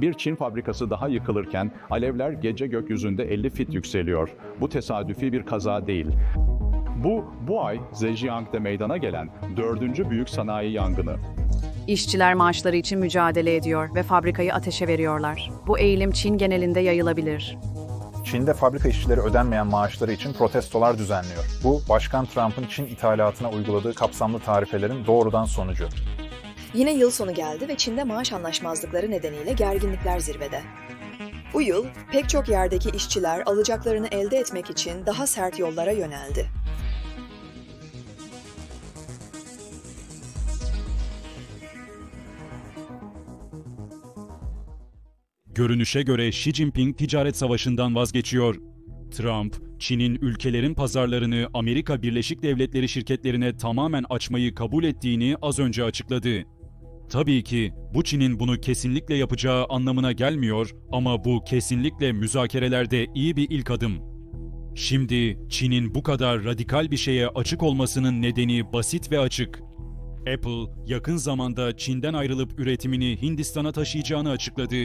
Bir Çin fabrikası daha yıkılırken alevler gece gökyüzünde 50 fit yükseliyor. Bu tesadüfi bir kaza değil. Bu, bu ay Zhejiang'da meydana gelen dördüncü büyük sanayi yangını. İşçiler maaşları için mücadele ediyor ve fabrikayı ateşe veriyorlar. Bu eğilim Çin genelinde yayılabilir. Çin'de fabrika işçileri ödenmeyen maaşları için protestolar düzenliyor. Bu, Başkan Trump'ın Çin ithalatına uyguladığı kapsamlı tarifelerin doğrudan sonucu. Yine yıl sonu geldi ve Çin'de maaş anlaşmazlıkları nedeniyle gerginlikler zirvede. Bu yıl pek çok yerdeki işçiler alacaklarını elde etmek için daha sert yollara yöneldi. Görünüşe göre Xi Jinping ticaret savaşından vazgeçiyor. Trump, Çin'in ülkelerin pazarlarını Amerika Birleşik Devletleri şirketlerine tamamen açmayı kabul ettiğini az önce açıkladı. Tabii ki bu Çin'in bunu kesinlikle yapacağı anlamına gelmiyor ama bu kesinlikle müzakerelerde iyi bir ilk adım. Şimdi Çin'in bu kadar radikal bir şeye açık olmasının nedeni basit ve açık. Apple yakın zamanda Çin'den ayrılıp üretimini Hindistan'a taşıyacağını açıkladı.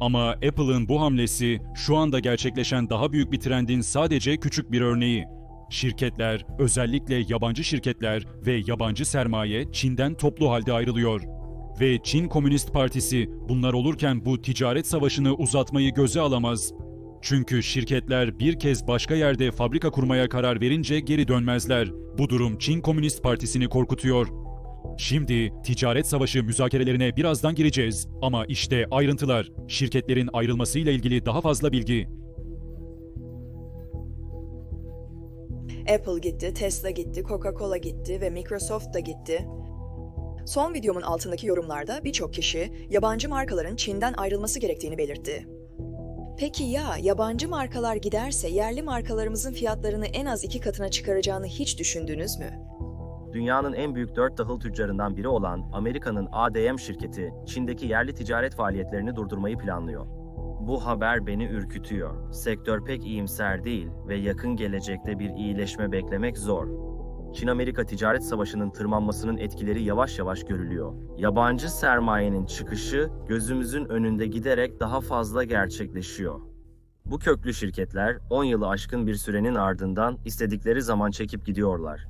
Ama Apple'ın bu hamlesi şu anda gerçekleşen daha büyük bir trendin sadece küçük bir örneği. Şirketler, özellikle yabancı şirketler ve yabancı sermaye Çin'den toplu halde ayrılıyor. Ve Çin Komünist Partisi bunlar olurken bu ticaret savaşını uzatmayı göze alamaz. Çünkü şirketler bir kez başka yerde fabrika kurmaya karar verince geri dönmezler. Bu durum Çin Komünist Partisi'ni korkutuyor. Şimdi ticaret savaşı müzakerelerine birazdan gireceğiz ama işte ayrıntılar, şirketlerin ayrılmasıyla ilgili daha fazla bilgi. Apple gitti, Tesla gitti, Coca-Cola gitti ve Microsoft da gitti. Son videomun altındaki yorumlarda birçok kişi yabancı markaların Çin'den ayrılması gerektiğini belirtti. Peki ya yabancı markalar giderse yerli markalarımızın fiyatlarını en az iki katına çıkaracağını hiç düşündünüz mü? Dünyanın en büyük dört tahıl tüccarından biri olan Amerika'nın ADM şirketi, Çin'deki yerli ticaret faaliyetlerini durdurmayı planlıyor. Bu haber beni ürkütüyor. Sektör pek iyimser değil ve yakın gelecekte bir iyileşme beklemek zor. Çin-Amerika ticaret savaşının tırmanmasının etkileri yavaş yavaş görülüyor. Yabancı sermayenin çıkışı gözümüzün önünde giderek daha fazla gerçekleşiyor. Bu köklü şirketler 10 yılı aşkın bir sürenin ardından istedikleri zaman çekip gidiyorlar.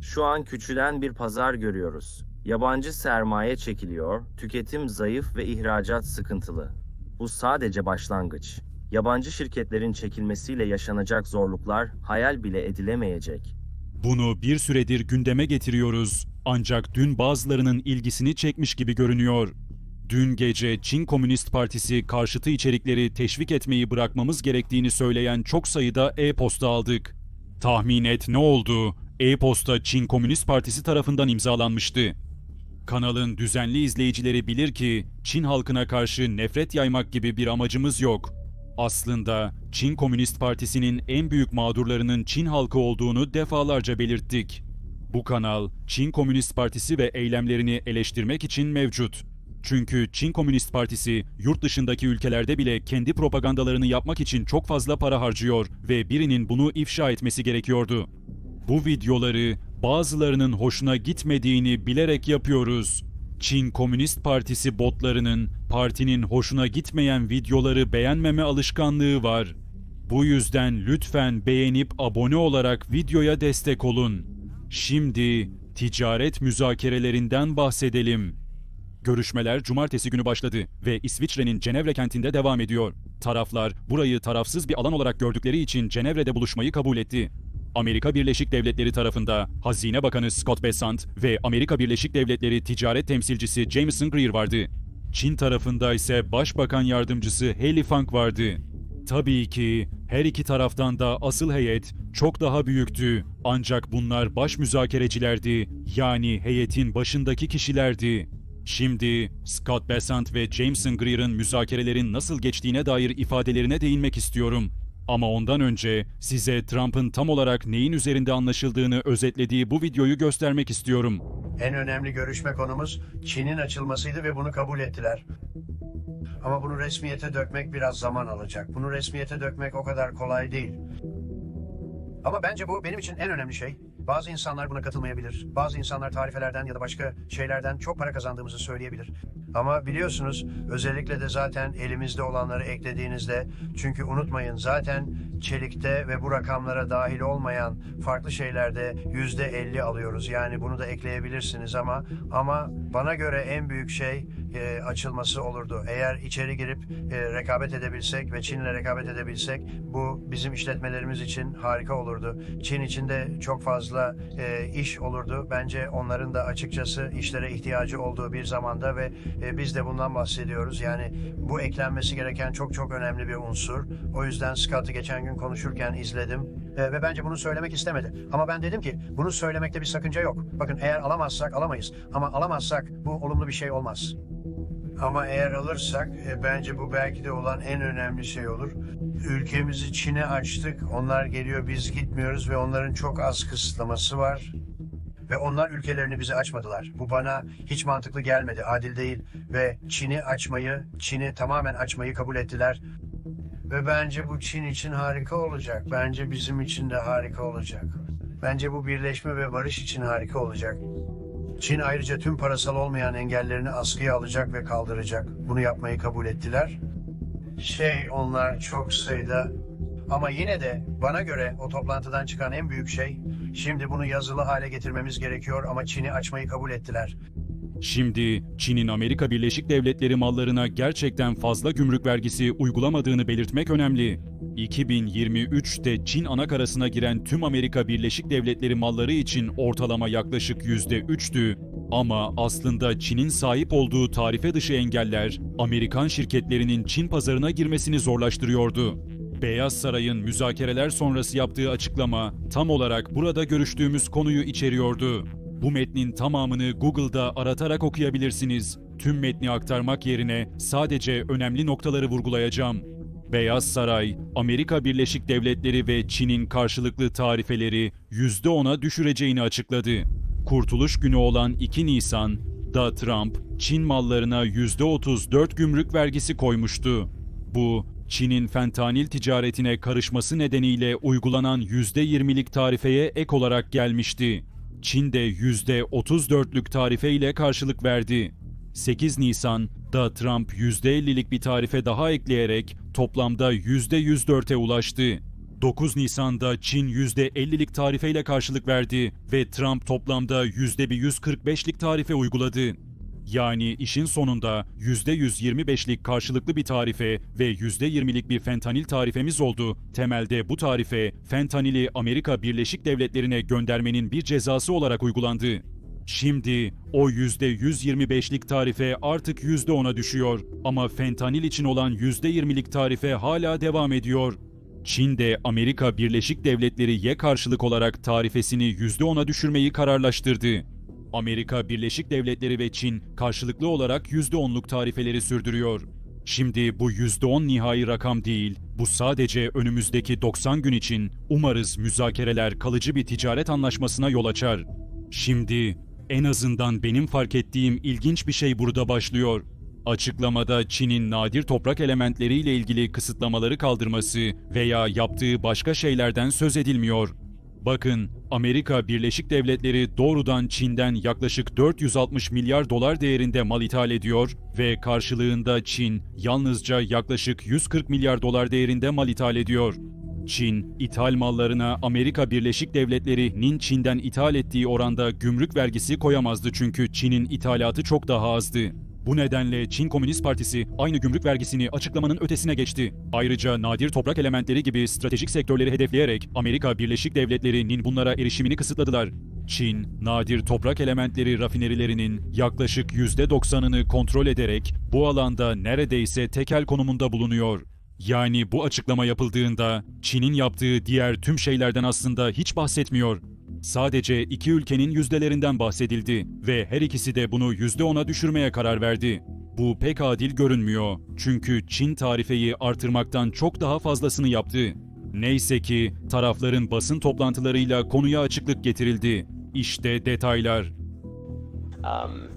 Şu an küçülen bir pazar görüyoruz. Yabancı sermaye çekiliyor, tüketim zayıf ve ihracat sıkıntılı. Bu sadece başlangıç. Yabancı şirketlerin çekilmesiyle yaşanacak zorluklar hayal bile edilemeyecek. Bunu bir süredir gündeme getiriyoruz. Ancak dün bazılarının ilgisini çekmiş gibi görünüyor. Dün gece Çin Komünist Partisi karşıtı içerikleri teşvik etmeyi bırakmamız gerektiğini söyleyen çok sayıda e-posta aldık. Tahmin et ne oldu? E-posta Çin Komünist Partisi tarafından imzalanmıştı. Kanalın düzenli izleyicileri bilir ki Çin halkına karşı nefret yaymak gibi bir amacımız yok. Aslında Çin Komünist Partisi'nin en büyük mağdurlarının Çin halkı olduğunu defalarca belirttik. Bu kanal Çin Komünist Partisi ve eylemlerini eleştirmek için mevcut. Çünkü Çin Komünist Partisi yurt dışındaki ülkelerde bile kendi propagandalarını yapmak için çok fazla para harcıyor ve birinin bunu ifşa etmesi gerekiyordu. Bu videoları bazılarının hoşuna gitmediğini bilerek yapıyoruz. Çin Komünist Partisi botlarının partinin hoşuna gitmeyen videoları beğenmeme alışkanlığı var. Bu yüzden lütfen beğenip abone olarak videoya destek olun. Şimdi ticaret müzakerelerinden bahsedelim. Görüşmeler cumartesi günü başladı ve İsviçre'nin Cenevre kentinde devam ediyor. Taraflar burayı tarafsız bir alan olarak gördükleri için Cenevre'de buluşmayı kabul etti. Amerika Birleşik Devletleri tarafında Hazine Bakanı Scott Bessent ve Amerika Birleşik Devletleri Ticaret Temsilcisi Jameson Greer vardı. Çin tarafında ise Başbakan Yardımcısı Haley Funk vardı. Tabii ki her iki taraftan da asıl heyet çok daha büyüktü. Ancak bunlar baş müzakerecilerdi. Yani heyetin başındaki kişilerdi. Şimdi Scott Bessent ve Jameson Greer'ın müzakerelerin nasıl geçtiğine dair ifadelerine değinmek istiyorum. Ama ondan önce size Trump'ın tam olarak neyin üzerinde anlaşıldığını özetlediği bu videoyu göstermek istiyorum. En önemli görüşme konumuz Çin'in açılmasıydı ve bunu kabul ettiler. Ama bunu resmiyete dökmek biraz zaman alacak. Bunu resmiyete dökmek o kadar kolay değil. Ama bence bu benim için en önemli şey. Bazı insanlar buna katılmayabilir. Bazı insanlar tarifelerden ya da başka şeylerden çok para kazandığımızı söyleyebilir. Ama biliyorsunuz özellikle de zaten elimizde olanları eklediğinizde çünkü unutmayın zaten çelikte ve bu rakamlara dahil olmayan farklı şeylerde yüzde 50 alıyoruz. Yani bunu da ekleyebilirsiniz ama ama bana göre en büyük şey e, açılması olurdu. Eğer içeri girip e, rekabet edebilsek ve Çin'le rekabet edebilsek bu bizim işletmelerimiz için harika olurdu. Çin içinde çok fazla e, iş olurdu. Bence onların da açıkçası işlere ihtiyacı olduğu bir zamanda ve e, biz de bundan bahsediyoruz. Yani bu eklenmesi gereken çok çok önemli bir unsur. O yüzden Scott'ı geçen gün konuşurken izledim e, ve bence bunu söylemek istemedi. Ama ben dedim ki bunu söylemekte bir sakınca yok. Bakın eğer alamazsak alamayız ama alamazsak bu olumlu bir şey olmaz. Ama eğer alırsak e, bence bu belki de olan en önemli şey olur. Ülkemizi Çin'e açtık. Onlar geliyor biz gitmiyoruz ve onların çok az kısıtlaması var. Ve onlar ülkelerini bize açmadılar. Bu bana hiç mantıklı gelmedi, adil değil. Ve Çin'i açmayı, Çin'i tamamen açmayı kabul ettiler. Ve bence bu Çin için harika olacak. Bence bizim için de harika olacak. Bence bu birleşme ve barış için harika olacak. Çin ayrıca tüm parasal olmayan engellerini askıya alacak ve kaldıracak. Bunu yapmayı kabul ettiler. Şey onlar çok sayıda ama yine de bana göre o toplantıdan çıkan en büyük şey şimdi bunu yazılı hale getirmemiz gerekiyor ama Çin'i açmayı kabul ettiler. Şimdi Çin'in Amerika Birleşik Devletleri mallarına gerçekten fazla gümrük vergisi uygulamadığını belirtmek önemli. 2023'te Çin anakarasına giren tüm Amerika Birleşik Devletleri malları için ortalama yaklaşık %3'tü. Ama aslında Çin'in sahip olduğu tarife dışı engeller Amerikan şirketlerinin Çin pazarına girmesini zorlaştırıyordu. Beyaz Saray'ın müzakereler sonrası yaptığı açıklama tam olarak burada görüştüğümüz konuyu içeriyordu. Bu metnin tamamını Google'da aratarak okuyabilirsiniz. Tüm metni aktarmak yerine sadece önemli noktaları vurgulayacağım. Beyaz Saray, Amerika Birleşik Devletleri ve Çin'in karşılıklı tarifeleri %10'a düşüreceğini açıkladı. Kurtuluş günü olan 2 Nisan, da Trump, Çin mallarına %34 gümrük vergisi koymuştu. Bu, Çin'in fentanil ticaretine karışması nedeniyle uygulanan %20'lik tarifeye ek olarak gelmişti. Çin de %34'lük tarife ile karşılık verdi. 8 Nisan'da Trump %50'lik bir tarife daha ekleyerek toplamda %104'e ulaştı. 9 Nisan'da Çin %50'lik tarifeyle karşılık verdi ve Trump toplamda %145'lik tarife uyguladı. Yani işin sonunda %125'lik karşılıklı bir tarife ve %20'lik bir fentanil tarifemiz oldu. Temelde bu tarife fentanili Amerika Birleşik Devletleri'ne göndermenin bir cezası olarak uygulandı. Şimdi o %125'lik tarife artık %10'a düşüyor ama fentanil için olan %20'lik tarife hala devam ediyor. Çin de Amerika Birleşik Devletleri'ye karşılık olarak tarifesini %10'a düşürmeyi kararlaştırdı. Amerika Birleşik Devletleri ve Çin karşılıklı olarak %10'luk tarifeleri sürdürüyor. Şimdi bu %10 nihai rakam değil, bu sadece önümüzdeki 90 gün için umarız müzakereler kalıcı bir ticaret anlaşmasına yol açar. Şimdi en azından benim fark ettiğim ilginç bir şey burada başlıyor. Açıklamada Çin'in nadir toprak elementleriyle ilgili kısıtlamaları kaldırması veya yaptığı başka şeylerden söz edilmiyor. Bakın, Amerika Birleşik Devletleri doğrudan Çin'den yaklaşık 460 milyar dolar değerinde mal ithal ediyor ve karşılığında Çin yalnızca yaklaşık 140 milyar dolar değerinde mal ithal ediyor. Çin, ithal mallarına Amerika Birleşik Devletleri'nin Çin'den ithal ettiği oranda gümrük vergisi koyamazdı çünkü Çin'in ithalatı çok daha azdı. Bu nedenle Çin Komünist Partisi aynı gümrük vergisini açıklamanın ötesine geçti. Ayrıca nadir toprak elementleri gibi stratejik sektörleri hedefleyerek Amerika Birleşik Devletleri'nin bunlara erişimini kısıtladılar. Çin, nadir toprak elementleri rafinerilerinin yaklaşık %90'ını kontrol ederek bu alanda neredeyse tekel konumunda bulunuyor. Yani bu açıklama yapıldığında Çin'in yaptığı diğer tüm şeylerden aslında hiç bahsetmiyor. Sadece iki ülkenin yüzdelerinden bahsedildi ve her ikisi de bunu %10'a düşürmeye karar verdi. Bu pek adil görünmüyor. Çünkü Çin tarifeyi artırmaktan çok daha fazlasını yaptı. Neyse ki tarafların basın toplantılarıyla konuya açıklık getirildi. İşte detaylar. Um,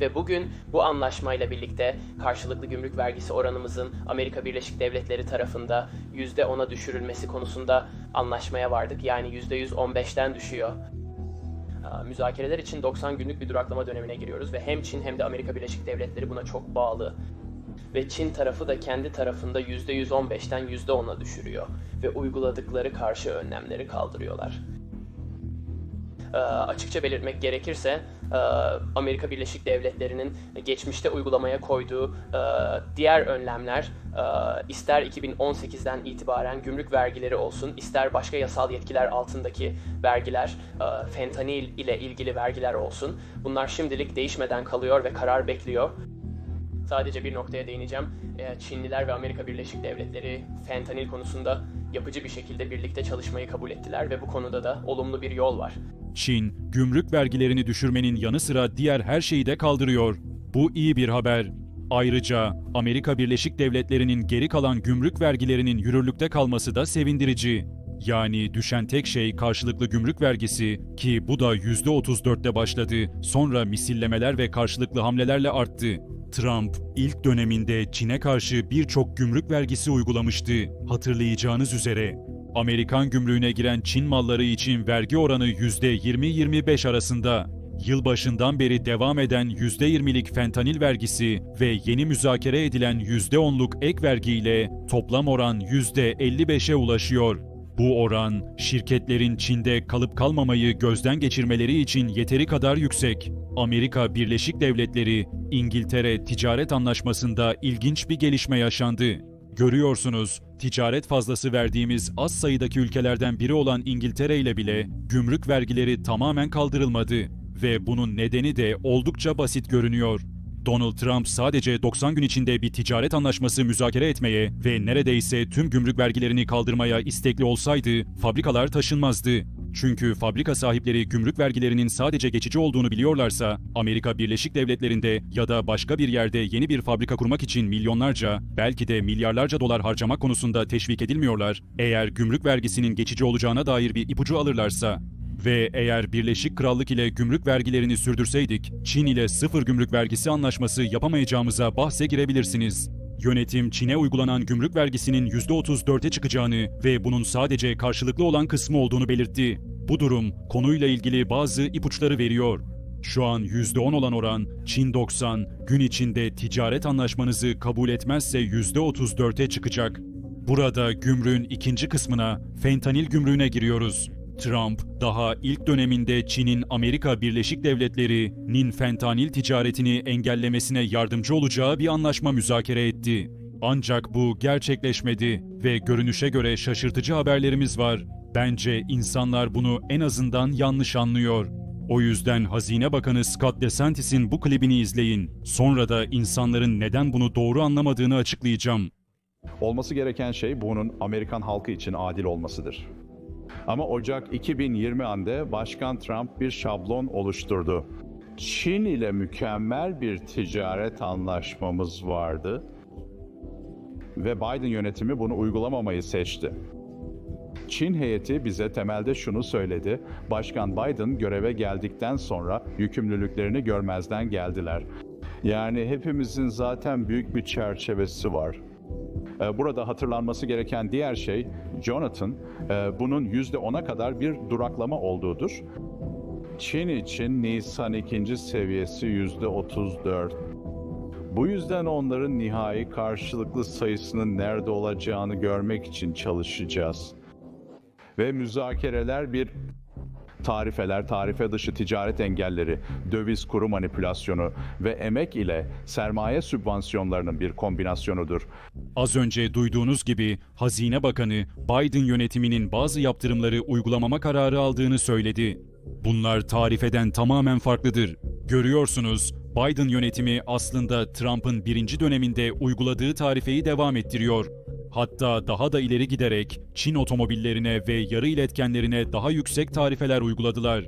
ve bugün bu anlaşmayla birlikte karşılıklı gümrük vergisi oranımızın Amerika Birleşik Devletleri tarafında %10'a düşürülmesi konusunda anlaşmaya vardık. Yani %115'ten düşüyor. müzakereler için 90 günlük bir duraklama dönemine giriyoruz ve hem Çin hem de Amerika Birleşik Devletleri buna çok bağlı. Ve Çin tarafı da kendi tarafında %115'ten %10'a düşürüyor ve uyguladıkları karşı önlemleri kaldırıyorlar. Ee, açıkça belirtmek gerekirse e, Amerika Birleşik Devletleri'nin geçmişte uygulamaya koyduğu e, diğer önlemler e, ister 2018'den itibaren gümrük vergileri olsun, ister başka yasal yetkiler altındaki vergiler, e, fentanil ile ilgili vergiler olsun. Bunlar şimdilik değişmeden kalıyor ve karar bekliyor. Sadece bir noktaya değineceğim. Çinliler ve Amerika Birleşik Devletleri fentanil konusunda yapıcı bir şekilde birlikte çalışmayı kabul ettiler ve bu konuda da olumlu bir yol var. Çin, gümrük vergilerini düşürmenin yanı sıra diğer her şeyi de kaldırıyor. Bu iyi bir haber. Ayrıca Amerika Birleşik Devletleri'nin geri kalan gümrük vergilerinin yürürlükte kalması da sevindirici. Yani düşen tek şey karşılıklı gümrük vergisi ki bu da %34'te başladı, sonra misillemeler ve karşılıklı hamlelerle arttı. Trump ilk döneminde Çin'e karşı birçok gümrük vergisi uygulamıştı. Hatırlayacağınız üzere Amerikan gümrüğüne giren Çin malları için vergi oranı %20-25 arasında. Yılbaşından beri devam eden %20'lik fentanil vergisi ve yeni müzakere edilen %10'luk ek vergiyle toplam oran %55'e ulaşıyor. Bu oran, şirketlerin Çin'de kalıp kalmamayı gözden geçirmeleri için yeteri kadar yüksek. Amerika Birleşik Devletleri, İngiltere ticaret anlaşmasında ilginç bir gelişme yaşandı. Görüyorsunuz, ticaret fazlası verdiğimiz az sayıdaki ülkelerden biri olan İngiltere ile bile gümrük vergileri tamamen kaldırılmadı ve bunun nedeni de oldukça basit görünüyor. Donald Trump sadece 90 gün içinde bir ticaret anlaşması müzakere etmeye ve neredeyse tüm gümrük vergilerini kaldırmaya istekli olsaydı fabrikalar taşınmazdı. Çünkü fabrika sahipleri gümrük vergilerinin sadece geçici olduğunu biliyorlarsa, Amerika Birleşik Devletleri'nde ya da başka bir yerde yeni bir fabrika kurmak için milyonlarca, belki de milyarlarca dolar harcamak konusunda teşvik edilmiyorlar. Eğer gümrük vergisinin geçici olacağına dair bir ipucu alırlarsa, ve eğer Birleşik Krallık ile gümrük vergilerini sürdürseydik, Çin ile sıfır gümrük vergisi anlaşması yapamayacağımıza bahse girebilirsiniz. Yönetim Çin'e uygulanan gümrük vergisinin %34'e çıkacağını ve bunun sadece karşılıklı olan kısmı olduğunu belirtti. Bu durum konuyla ilgili bazı ipuçları veriyor. Şu an %10 olan oran Çin 90 gün içinde ticaret anlaşmanızı kabul etmezse %34'e çıkacak. Burada gümrüğün ikinci kısmına fentanil gümrüğüne giriyoruz. Trump daha ilk döneminde Çin'in Amerika Birleşik Devletleri'nin fentanil ticaretini engellemesine yardımcı olacağı bir anlaşma müzakere etti. Ancak bu gerçekleşmedi ve görünüşe göre şaşırtıcı haberlerimiz var. Bence insanlar bunu en azından yanlış anlıyor. O yüzden Hazine Bakanı Scott DeSantis'in bu klibini izleyin. Sonra da insanların neden bunu doğru anlamadığını açıklayacağım. Olması gereken şey bunun Amerikan halkı için adil olmasıdır. Ama Ocak 2020 ande Başkan Trump bir şablon oluşturdu. Çin ile mükemmel bir ticaret anlaşmamız vardı ve Biden yönetimi bunu uygulamamayı seçti. Çin heyeti bize temelde şunu söyledi. Başkan Biden göreve geldikten sonra yükümlülüklerini görmezden geldiler. Yani hepimizin zaten büyük bir çerçevesi var. Ee, Burada hatırlanması gereken diğer şey Jonathan e, bunun %10'a kadar bir duraklama olduğudur. Çin için Nisan ikinci seviyesi %34. Bu yüzden onların nihai karşılıklı sayısının nerede olacağını görmek için çalışacağız. Ve müzakereler bir tarifeler, tarife dışı ticaret engelleri, döviz kuru manipülasyonu ve emek ile sermaye sübvansiyonlarının bir kombinasyonudur. Az önce duyduğunuz gibi Hazine Bakanı Biden yönetiminin bazı yaptırımları uygulamama kararı aldığını söyledi. Bunlar tarifeden tamamen farklıdır. Görüyorsunuz, Biden yönetimi aslında Trump'ın birinci döneminde uyguladığı tarifeyi devam ettiriyor. Hatta daha da ileri giderek Çin otomobillerine ve yarı iletkenlerine daha yüksek tarifeler uyguladılar.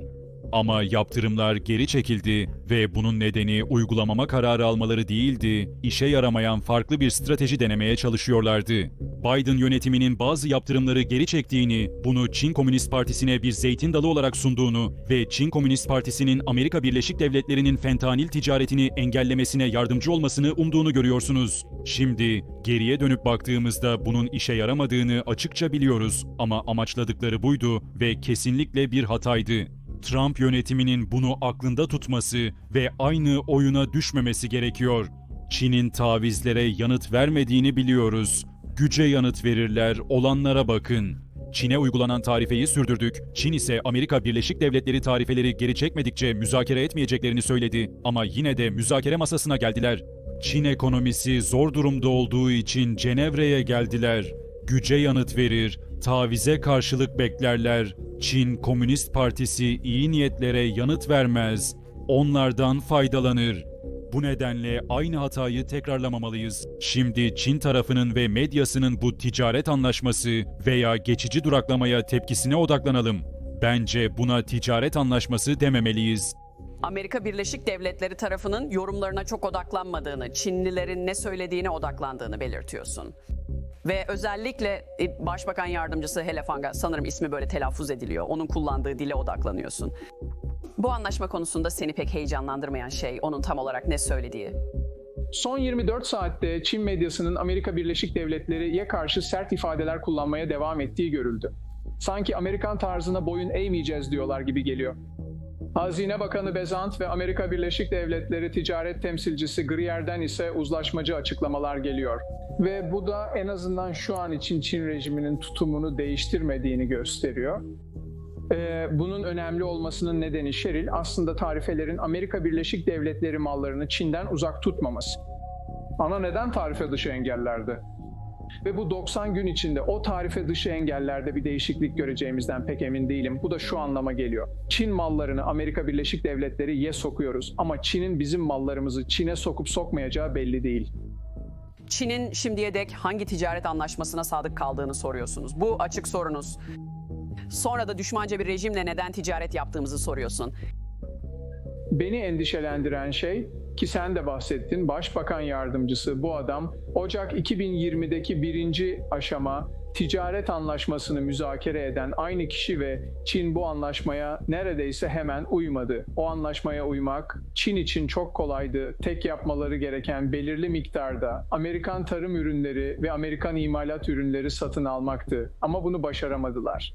Ama yaptırımlar geri çekildi ve bunun nedeni uygulamama kararı almaları değildi, işe yaramayan farklı bir strateji denemeye çalışıyorlardı. Biden yönetiminin bazı yaptırımları geri çektiğini, bunu Çin Komünist Partisi'ne bir zeytin dalı olarak sunduğunu ve Çin Komünist Partisi'nin Amerika Birleşik Devletleri'nin fentanil ticaretini engellemesine yardımcı olmasını umduğunu görüyorsunuz. Şimdi geriye dönüp baktığımızda bunun işe yaramadığını açıkça biliyoruz ama amaçladıkları buydu ve kesinlikle bir hataydı. Trump yönetiminin bunu aklında tutması ve aynı oyuna düşmemesi gerekiyor. Çin'in tavizlere yanıt vermediğini biliyoruz. Güce yanıt verirler, olanlara bakın. Çin'e uygulanan tarifeyi sürdürdük. Çin ise Amerika Birleşik Devletleri tarifeleri geri çekmedikçe müzakere etmeyeceklerini söyledi. Ama yine de müzakere masasına geldiler. Çin ekonomisi zor durumda olduğu için Cenevre'ye geldiler. Güce yanıt verir, tavize karşılık beklerler. Çin Komünist Partisi iyi niyetlere yanıt vermez. Onlardan faydalanır. Bu nedenle aynı hatayı tekrarlamamalıyız. Şimdi Çin tarafının ve medyasının bu ticaret anlaşması veya geçici duraklamaya tepkisine odaklanalım. Bence buna ticaret anlaşması dememeliyiz. Amerika Birleşik Devletleri tarafının yorumlarına çok odaklanmadığını, Çinlilerin ne söylediğine odaklandığını belirtiyorsun. Ve özellikle e, Başbakan Yardımcısı Helefanga, sanırım ismi böyle telaffuz ediliyor, onun kullandığı dile odaklanıyorsun. Bu anlaşma konusunda seni pek heyecanlandırmayan şey, onun tam olarak ne söylediği. Son 24 saatte Çin medyasının Amerika Birleşik Devletleri'ye karşı sert ifadeler kullanmaya devam ettiği görüldü. Sanki Amerikan tarzına boyun eğmeyeceğiz diyorlar gibi geliyor. Hazine Bakanı Bezant ve Amerika Birleşik Devletleri Ticaret Temsilcisi Grier'den ise uzlaşmacı açıklamalar geliyor. Ve bu da en azından şu an için Çin rejiminin tutumunu değiştirmediğini gösteriyor. Ee, bunun önemli olmasının nedeni Şeril aslında tarifelerin Amerika Birleşik Devletleri mallarını Çin'den uzak tutmaması. Ana neden tarife dışı engellerdi? Ve bu 90 gün içinde o tarife dışı engellerde bir değişiklik göreceğimizden pek emin değilim. Bu da şu anlama geliyor. Çin mallarını Amerika Birleşik Devletleri ye sokuyoruz ama Çin'in bizim mallarımızı Çin'e sokup sokmayacağı belli değil. Çin'in şimdiye dek hangi ticaret anlaşmasına sadık kaldığını soruyorsunuz. Bu açık sorunuz. Sonra da düşmanca bir rejimle neden ticaret yaptığımızı soruyorsun. Beni endişelendiren şey ki sen de bahsettin Başbakan Yardımcısı bu adam Ocak 2020'deki birinci aşama ticaret anlaşmasını müzakere eden aynı kişi ve Çin bu anlaşmaya neredeyse hemen uymadı. O anlaşmaya uymak Çin için çok kolaydı. Tek yapmaları gereken belirli miktarda Amerikan tarım ürünleri ve Amerikan imalat ürünleri satın almaktı. Ama bunu başaramadılar.